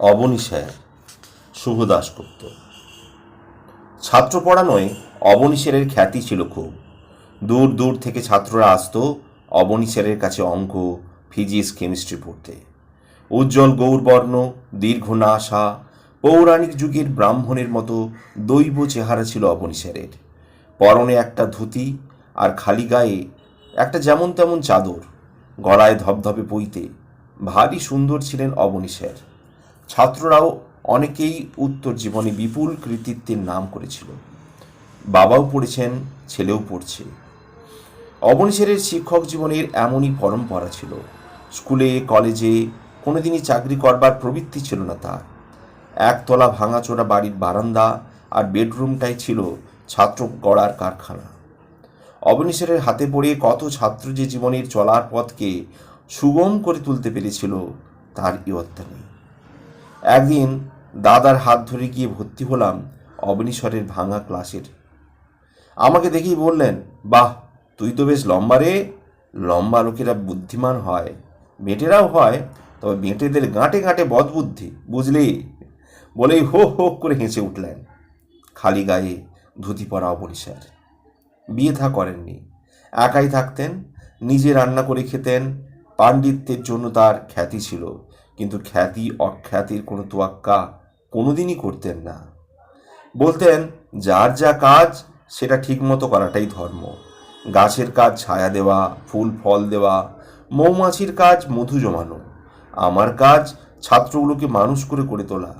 Abani sir শুভ দাশগুপ্ত ছাত্র পড়ানোয় অবনী স্যারের খ্যাতি ছিল খুব। দূর দূর থেকে ছাত্ররা আসতো অবনী স্যারের কাছে অঙ্ক, ফিজিক্স, কেমিস্ট্রি পড়তে। উজ্জ্বল গৌরবর্ণ দীর্ঘ নাশা পৌরাণিক যুগের ব্রাহ্মণের মতো দৈব চেহারা ছিল অবনী স্যারের পরনে একটা ধুতি আর খালি গায়ে একটা যেমন তেমন চাদর, গলায় ধবধবে পইতে ভারী সুন্দর ছিলেন অবনী স্যার ছাত্ররাও অনেকেই উত্তর জীবনে বিপুল কৃতিত্বের নাম করেছিল। বাবাও পড়েছেন, ছেলেও পড়ছে। অবনীশেরের শিক্ষক জীবনের এমনই পরম্পরা ছিল। স্কুলে, কলেজে কোনোদিনই চাকরি করবার প্রবৃত্তি ছিল না তার। একতলা ভাঙাচোরা বাড়ির বারান্দা আর বেডরুমটাই ছিল ছাত্র গড়ার কারখানা। অবনীশেরের হাতে পড়ে কত ছাত্র যে জীবনের চলার পথকে সুগম করে তুলতে পেরেছিল, তার ইয়ত্তা নেই। একদিন দাদার হাত ধরে গিয়ে ভর্তি হলাম অবনীশ্বরের ভাঙা ক্লাসের। আমাকে দেখেই বললেন, বাহ, তুই তো বেশ লম্বা রে। লম্বা লোকেরা বুদ্ধিমান হয়। মেটেরাও হয়, তবে মেটেদের গাঁটে গাঁটে বদবুদ্ধি, বুঝলি? বলেই হো হো করে হেসে উঠলেন। খালি গায়ে ধুতি পরা অবনীশ্বর বিয়ে থা করেননি। একাই থাকতেন, নিজে রান্না করে খেতেন, পাণ্ডিত্যের জন্য তার খ্যাতি ছিল। কিন্তু খ্যাতি, অখ্যাতির কোনো তোয়াক্কা কোনোদিনই করতেন না। বলতেন, যার যা কাজ, সেটা ঠিকমতো করাটাই ধর্ম। গাছের কাজ ছায়া দেওয়া, ফুল, ফল দেওয়া, মৌমাছির কাজ মধু জমানো। আমার কাজ ছাত্রগুলোকে মানুষ করে করে তোলা।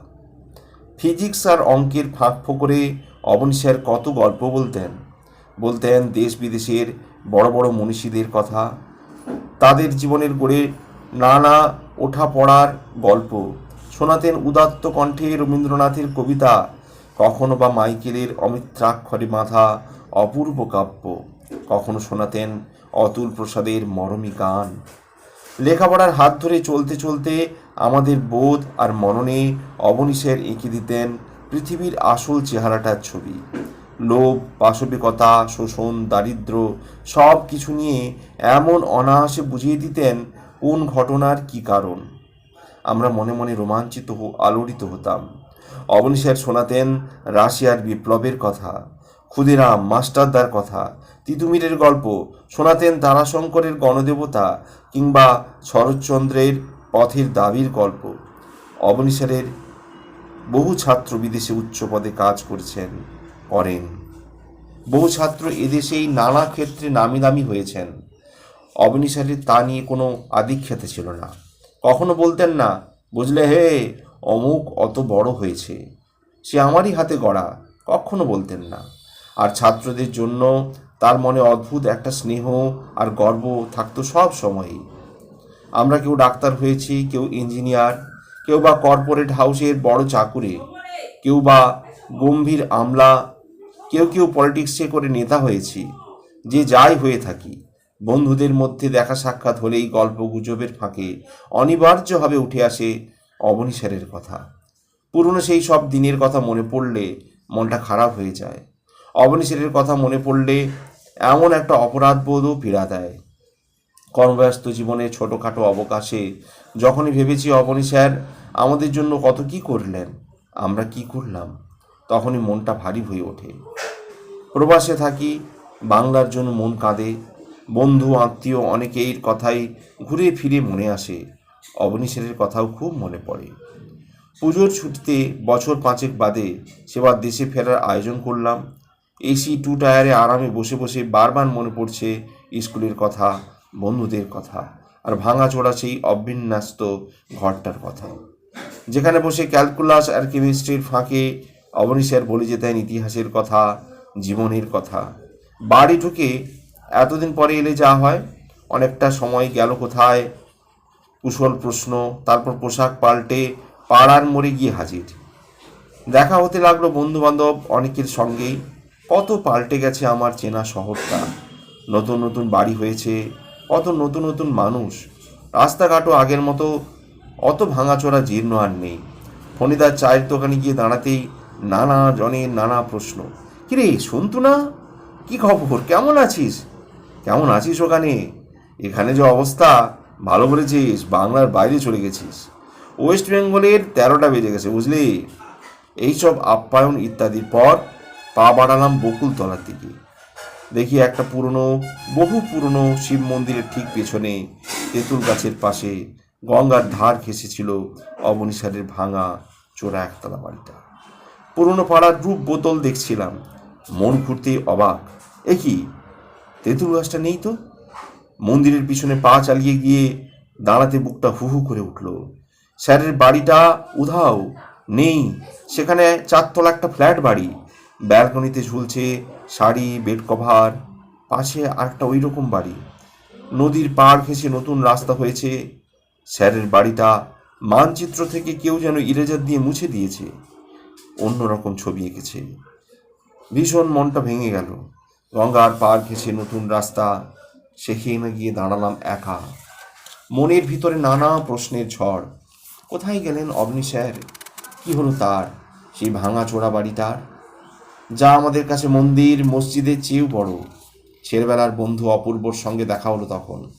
ফিজিক্স আর অঙ্কের ফাঁক ফোকরে অবনী স্যার কত গল্প বলতেন। বলতেন, দেশ বিদেশের বড় বড় মনীষীদের কথা, তাদের জীবনের গড়ে নানা ওঠা পড়ার গল্প। শোনাতেন উদাত্ত কণ্ঠে রবীন্দ্রনাথের কবিতা, কখনো বা মাইকেলের অমিত্রাক্ষরে মাথা, অপূর্ব কাব্য, কখনো শোনাতেন অতুল প্রসাদের মরমী গান। লেখাপড়ার হাত ধরে চলতে চলতে আমাদের বোধ আর মননে অবনীশের এঁকে দিতেন পৃথিবীর আসল চেহারাটার ছবি। লোভ, পাশবিকতা, শোষণ, দারিদ্র সব কিছু নিয়ে এমন অনায়াসে বুঝিয়ে দিতেন কোন ঘটনার কি কারণ? আমরা মনে মনে রোমাঞ্চিত আলোড়িত হতাম। অবনীশের শোনাতেন রাশিয়ার বিপ্লবের কথা, ক্ষুদিরাম মাস্টারদার কথা, তিতুমিরের গল্প, শোনাতেন তারাশঙ্করের গণদেবতা কিংবা শরৎচন্দ্রের পথের দাবির গল্প। অবনীশের বহু ছাত্র বিদেশে উচ্চ পদে কাজ করেছেন, করেন। বহু ছাত্র এদেশেই নানা ক্ষেত্রে নামি দামি হয়েছেন। অবনীশারের তা নিয়ে কোনো আদিক্ষেতে ছিল না। কখনো বলতেন না, বুঝলে হে, অমুক অত বড় হয়েছে, সে আমারই হাতে গড়া। কখনো বলতেন না। আর ছাত্রদের জন্য তার মনে অদ্ভুত একটা স্নেহ আর গর্ব থাকতো সব সময়ই। আমরা কেউ ডাক্তার হয়েছি, কেউ ইঞ্জিনিয়ার, কেউ বা কর্পোরেট হাউসের বড় চাকুরে, কেউ বা গম্ভীর আমলা, কেউ কেউ পলিটিক্সে করে নেতা হয়েছি, যে যাই হয়ে থাকি। বন্ধুদের মধ্যে দেখা সাক্ষাৎ হলেই গল্প গুজবের ফাঁকে অনিবার্যভাবে উঠে আসে অবনীশের কথা। পুরনো সেই সব দিনের কথা মনে পড়লে মনটা খারাপ হয়ে যায়। অবনীশের কথা মনে পড়লে এমন একটা অপরাধবোধও পীড়া দেয়। কর্মব্যস্ত জীবনে ছোটোখাটো অবকাশে যখনই ভেবেছি, অবনী স্যার, আমাদের জন্য কত কি করলেন? আমরা কি করলাম? তখনই মনটা ভারী হয়ে ওঠে। প্রবাসে থাকি, বাংলার জন্য মন কাঁদে বন্ধু, আত্মীয় অনেকের কথাই ঘুরে ফিরে মনে আসে। অবনীশের কথাও খুব মনে পড়ে। পুজোর ছুটিতে বছর পাঁচেক বাদে সেবার দেশে ফেরার আয়োজন করলাম। এসি টু টায়ারে আরামে বসে বসে বারবার মনে পড়ছে স্কুলের কথা, বন্ধুদের কথা আর ভাঙাচোরা সেই অবিন্যস্ত ঘরটার কথা। যেখানে বসে ক্যালকুলাস আর কেমিস্ট্রির ফাঁকে অবনী স্যার বলে যেতেন ইতিহাসের কথা, জীবনের কথা। বাড়ি ঢুকে এতদিন পরে এলে যা হয়, অনেকটা সময় গেল কোথায়? কুশল প্রশ্ন, তারপর পোশাক পাল্টে পাড়ার মোড়ে গিয়ে হাজির। দেখা হতে লাগল বন্ধু বান্ধব অনেকের সঙ্গেই। কত পাল্টে গেছে আমার চেনা শহরটা। নতুন নতুন বাড়ি হয়েছে, কত নতুন নতুন মানুষ। রাস্তাঘাটও আগের মতো, অত ভাঙাচোরা জীর্ণ আর নেই। ফণিদার চায়ের দোকানে গিয়ে দাঁড়াতেই নানা জনের নানা প্রশ্ন, কিরে শুনতু না? কি খবর? কেমন আছিস? কেমন আছিস ওখানে? এখানে যে অবস্থা, ভালো বলেছিস বাংলার বাইরে চলে গেছিস। ওয়েস্ট বেঙ্গলের তেরোটা বেজে গেছে, বুঝলি? এইসব আপ্যায়ন ইত্যাদির পর পা বাড়ালাম বকুলতলার দিকে। দেখি একটা পুরনো, বহু পুরনো শিব মন্দিরের ঠিক পেছনে তেঁতুল গাছের পাশে গঙ্গার ধার ঘেঁষেছিল অবনিসারের ভাঙা চোরা একতলা বাড়িটা। পুরনো পাড়ার রূপ বোতল দেখছিলাম, মন ঘুরতে অবাক। এ কি? তেঁতুল গাছটা নেই তো? মন্দিরের পিছনে পা চালিয়ে গিয়ে দাঁড়াতে বুকটা হু হু করে উঠল। স্যারের বাড়িটা উধাও, নেই। সেখানে চারতলা একটা ফ্ল্যাট বাড়ি। ব্যালকনিতে ঝুলছে শাড়ি, বেড কভার, পাশে আরেকটা ওই রকম বাড়ি। নদীর পাড় ঘেঁষে নতুন রাস্তা হয়েছে। স্যারের বাড়িটা মানচিত্র থেকে কেউ যেন ইরেজার দিয়ে মুছে দিয়েছে। অন্যরকম ছবি এঁকেছে। ভীষণ মনটা ভেঙে গেল। গঙ্গার পার ঘেঁষে নতুন রাস্তা, সেখানে গিয়ে দাঁড়ালাম একা। মনের ভিতরে নানা প্রশ্নের ঝড়। কোথায় গেলেন অবনি স্যার? কি হলো তার? সেই ভাঙা চোরা বাড়িটার যা আমাদের কাছে মন্দির, মসজিদের চেয়েও বড়। ছেলেবেলার বন্ধু অপূর্বর সঙ্গে দেখা হলো তখন।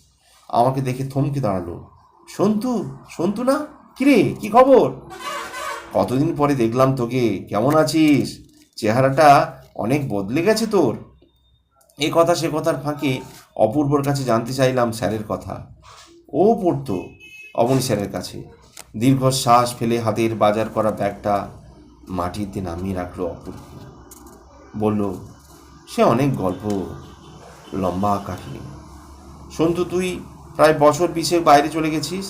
আমাকে দেখে থমকে দাঁড়াল। সন্তু সন্তু না? কিরে, কি খবর? কতদিন পরে দেখলাম তোকে। কেমন আছিস? চেহারাটা অনেক বদলে গেছে তোর। এ কথা সে কথার ফাঁকে অপূর্বর কাছে জানতে চাইলাম স্যারের কথা। ও পড়তো অবনী স্যারের কাছে। দীর্ঘশ্বাস ফেলে হাতের বাজার করা ব্যাগটা মাটিতে নামিয়ে রাখল অপূর্ব। বলল, সে অনেক গল্প, লম্বা কাহিনী। সন্তু, তুই প্রায় বছর পিছিয়ে বাইরে চলে গেছিস।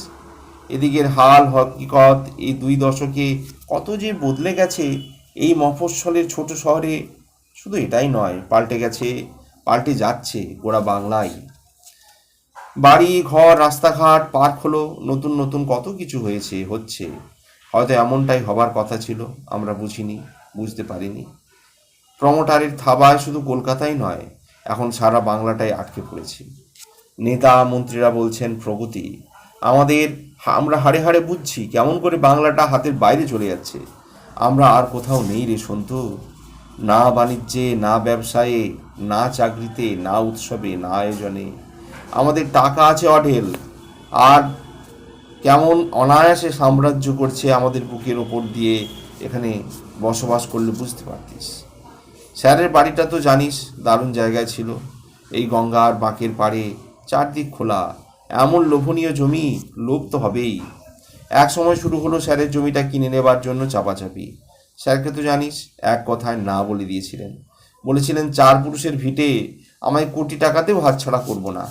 এদিকের হাল, হকিকত, এই দুই দশকে কত যে বদলে গেছে, এই মফস্বলের ছোট শহরে শুধু এটাই নয়, পাল্টে গেছে পাল্টে যাচ্ছে গোড়া বাংলায়। বাড়ি, ঘর, রাস্তাঘাট, পার্ক হলো নতুন নতুন কত কিছু হয়েছে, হচ্ছে। হয়তো এমনটাই হবার কথা ছিল, আমরা বুঝিনি, বুঝতে পারিনি। প্রমোটারের থাবায় শুধু কলকাতাই নয়, এখন সারা বাংলাটাই আটকে পড়েছি। নেতা, মন্ত্রীরা বলছেন, প্রগতি, আমাদের আমরা হাড়ে হাড়ে বুঝছি কেমন করে বাংলাটা হাতের বাইরে চলে যাচ্ছে। আমরা আর কোথাও নেই রে সন্তু। না বাণিজ্যে, না ব্যবসায়ে, না চাকরিতে, না উৎসবে, না আয়োজনে। আমাদের টাকা আছে অঢেল। আর কেমন অনায়াসে সাম্রাজ্য করছে আমাদের বুকের ওপর দিয়ে এখানে বসবাস করলে বুঝতে পারতিস। স্যারের বাড়িটা তো জানিস, দারুণ জায়গায় ছিল। এই গঙ্গার বাঁকের পাড়ে চারদিক খোলা। এমন লোভনীয় জমি, লোভ তো হবেই। এক সময় শুরু হলো স্যারের জমিটা কিনে নেবার জন্য চাপাচাপি। স্যারকে তো জানিস, এক কথায় না বলে দিয়েছিলেন। বলেছিলেন, চার পুরুষের ভিটে আমায় কোটি টাকাতেও হাতছাড়া করব না।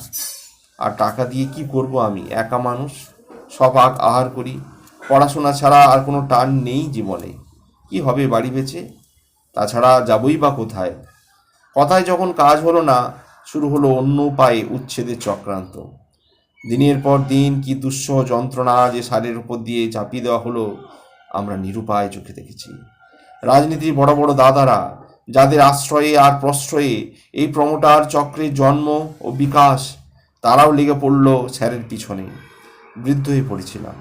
আর টাকা দিয়ে কি করব আমি? একা মানুষ সপাক আহার করি। পড়াশোনা ছাড়া আর কোনো টান নেই জীবনে। কি হবে বাড়ি বেচে? তাছাড়া যাবই বা কোথায়? কথায় যখন কাজ হলো না, শুরু হলো অন্য উপায়ে উচ্ছেদের চক্রান্ত। দিনের পর দিন কি দুঃসহ যন্ত্রণা যে সারের উপর দিয়ে চাপিয়ে দেওয়া হলো, আমরা নিরুপায় চোখে দেখেছি। রাজনীতির বড় বড় দাদারা, যাদের আশ্রয়ে আর প্রশ্রয়ে এই প্রমোটার চক্রের জন্ম ও বিকাশ, তারাও লেগে পড়ল স্যারের পিছনে। বৃদ্ধ হয়ে পড়েছিলাম।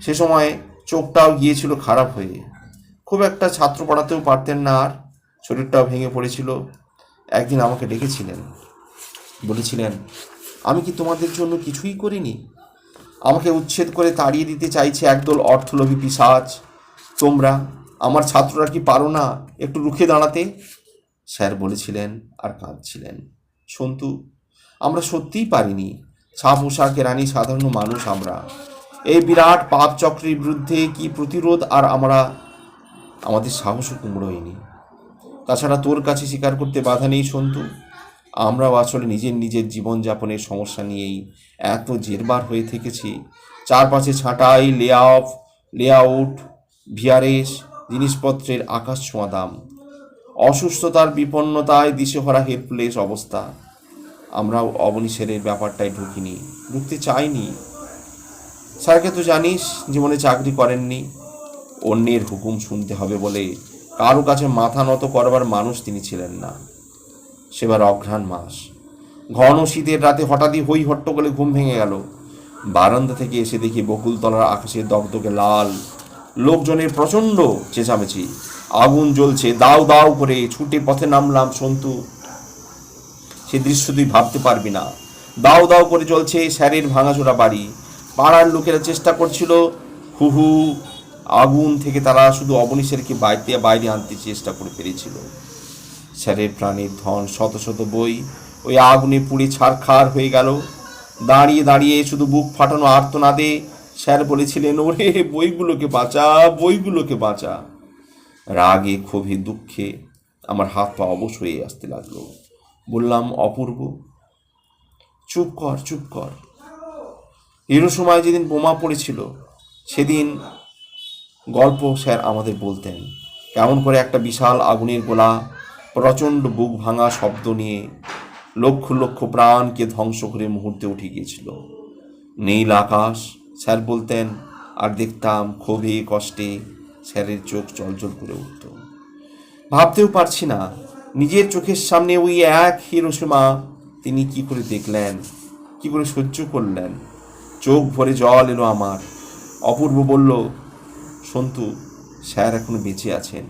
সে সময় চোখটাও গিয়েছিল খারাপ হয়ে। খুব একটা ছাত্র পড়াতেও পারতেন না আর, শরীরটাও ভেঙে পড়েছিল। একদিন আমাকে ডেকেছিলেন। বলেছিলেন, আমি কি তোমাদের জন্য কিছুই করিনি? আমাকে উচ্ছেদ করে তাড়িয়ে দিতে চাইছে একদল অর্থলোভী পিসাজ তোমরা আমার ছাত্ররা কি পারো না একটু রুখে দাঁড়াতে? স্যার বলেছিলেন আর কাঁদছিলেন। সন্তু, আমরা সত্যিই পারিনি। ছা পোশাকে রানী সাধারণ মানুষ আমরা। এই বিরাট পাপ চক্রের বিরুদ্ধে কি প্রতিরোধ আর আমরা আমাদের সাহসও কুমড়োয়নি তাছাড়া তোর কাছে স্বীকার করতে বাধা নেই, সন্তু। আমরাও আসলে নিজের নিজের জীবনযাপনের সমস্যা নিয়েই এত জেরবার হয়ে থেকেছি। চারপাশে ছাঁটাই লে অফ লেআউট ভিআরএস জিনিসপত্রের আকাশ ছোঁয়া দাম। অসুস্থতার বিপন্নতায় দিশেহরা হেল্পলেস অবস্থা। আমরাও অবনীশেরের ব্যাপারটায় ঢুকিনি, ঢুকতে চাইনি। স্যারকে তো জানিস, জীবনে চাকরি করেননি। অন্যের হুকুম শুনতে হবে বলে কারও কাছে মাথা নত করবার মানুষ তিনি ছিলেন না। সেবার অঘ্রাণ মাস। ঘন শীতের রাতে হঠাৎই হই হট্ট করে ঘুম ভেঙে গেল। বারান্দা থেকে এসে দেখি বকুলতলার আকাশে দগদগে লাল লোকজনের প্রচণ্ড চেঁচামেচি। আগুন জ্বলছে দাও দাও করে ছুটে পথে নামলাম সন্তু। সে দৃশ্য তুই ভাবতে পারবি না। দাও দাও করে চলছে স্যারের ভাঙাচোরা বাড়ি। পাড়ার লোকেরা চেষ্টা করছিল হুহু আগুন থেকে তারা শুধু অবনীশেরকে বাইরে বাইরে আনতে চেষ্টা করে পেরেছিল স্যারের প্রাণের ধন শত শত বই ওই আগুনে পুড়ে ছারখার হয়ে গেল। দাঁড়িয়ে দাঁড়িয়ে শুধু বুক ফাটানো আর্তনাদে স্যার বলেছিলেন, ওরে, বইগুলোকে বাঁচা বইগুলোকে বাঁচা। রাগে, ক্ষোভে, দুঃখে আমার হাত পা অবশ হয়ে আসতে লাগল। বললাম, অপূর্ব, চুপ কর চুপ কর। এরও সময় যেদিন বোমা পড়েছিল, সেদিন গল্প স্যার আমাদের বলতেন। কেমন করে একটা বিশাল আগুনের গোলা, প্রচণ্ড বুক ভাঙা শব্দ নিয়ে লক্ষ লক্ষ প্রাণকে ধ্বংস করে মুহূর্তে উঠে গিয়েছিল। নীল আকাশ স্যার বলতেন, আর দেখতাম ক্ষোভে, কষ্টে স্যারের চোখ জলজল করে উঠত। ভাবতেও পারছি না, নিজের চোখের সামনে ওই এক হিরোসীমা তিনি কি করে দেখলেন, কি করে সহ্য করলেন। চোখ ভরে জল এলো আমার। অপূর্ব বলল, সন্তু, স্যার এখনও বেঁচে আছেন।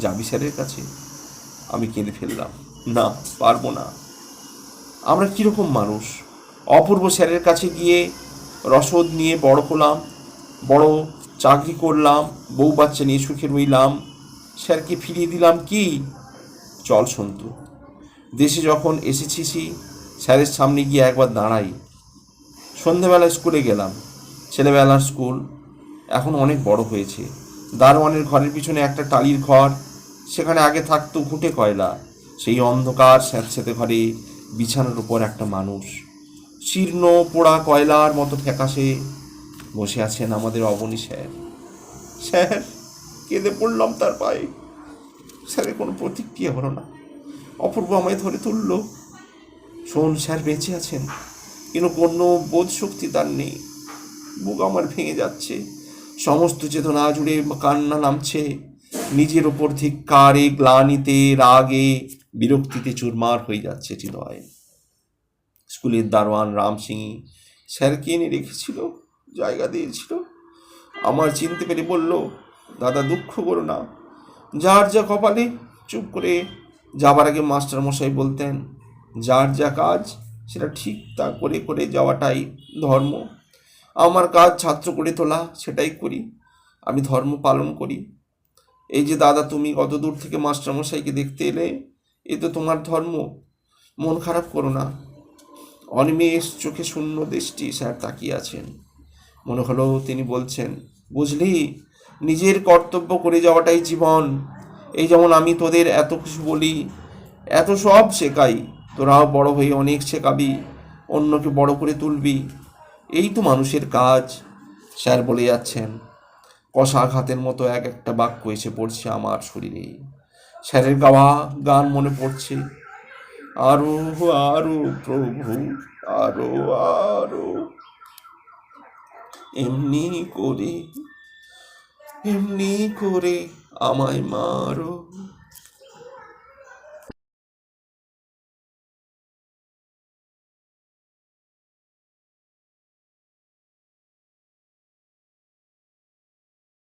যাবি স্যারের কাছে? আমি কেঁদে ফেললাম। না, পারব না। আমরা কীরকম মানুষ? অপূর্ব স্যারের কাছে গিয়ে রসদ নিয়ে বড় হলাম, বড় চাকরি করলাম, বউ বাচ্চা নিয়ে সুখে রইলাম। স্যারকে ফিরিয়ে দিলাম কি? চল সন্তু, দেশে যখন এসেছিসি, স্যারের সামনে গিয়ে একবার দাঁড়াই। সন্ধেবেলায় স্কুলে গেলাম, ছেলেবেলার স্কুল, এখন অনেক বড় হয়েছে। দারোয়ানের ঘরের পিছনে একটা টালির ঘর, সেখানে আগে থাকতো ঘুঁটে কয়লা। সেই অন্ধকার স্যাঁতস্যাঁতে ঘরে বিছানার উপর একটা মানুষ। শীর্ণ পোড়া কয়লার মতো ফ্যাকাশে বসে আছেন আমাদের অবনী স্যার। স্যার, কেঁদে পড়লাম তার পায়ে। স্যারের কোনো প্রতিক্রিয়া হলো না। অপূর্ব আমায় ধরে তুললো। শোন, স্যার বেঁচে আছেন। কিন্তু কোনো বোধ শক্তি তার নেই। বুক আমার ভেঙে যাচ্ছে। সমস্ত চেতনা জুড়ে কান্না নামছে। নিজের ওপর ধিক্কারে, গ্লানিতে, রাগে বিরক্তিতে চুরমার হয়ে যাচ্ছে হৃদয় স্কুলের দারোয়ান রাম সিং স্যারকে এনে রেখেছিল, জায়গা দিয়েছিল। আমার চিনতে পেরে বলল, দাদা, দুঃখ করো না। যার যা কপালে, চুপ করে যাবার আগে মাস্টারমশাই বলতেন, যার যা কাজ, সেটা ঠিক তা করে করে যাওয়াটাই ধর্ম। আমার কাজ ছাত্র করে তোলা, সেটাই করি। আমি ধর্ম পালন করি। এই যে দাদা, তুমি কত দূর থেকে মাস্টারমশাইকে দেখতে এলে, এ তো তোমার ধর্ম। মন খারাপ করো না। অনিমেষ চোখে শূন্য দৃষ্টি স্যার তাকিয়ে আছেন। মনে হলো তিনি বলছেন, বুঝলি, নিজের কর্তব্য করে যাওয়াটাই জীবন। এই যেমন আমি তোদের এত কিছু বলি, এত সব শেখাই। তোরাও বড় হয়ে অনেক শেখাবি, অন্যকে বড় করে তুলবি। এই তো মানুষের কাজ, স্যার বলে যাচ্ছেন। কষাঘাতের মতো এক একটা বাক্য এসে পড়ছে আমার শরীরে। স্যারের গাওয়া গান মনে পড়ছে। আরও আরও প্রভু আরও আরও এমনি করে এমনি করে আমায় মারো।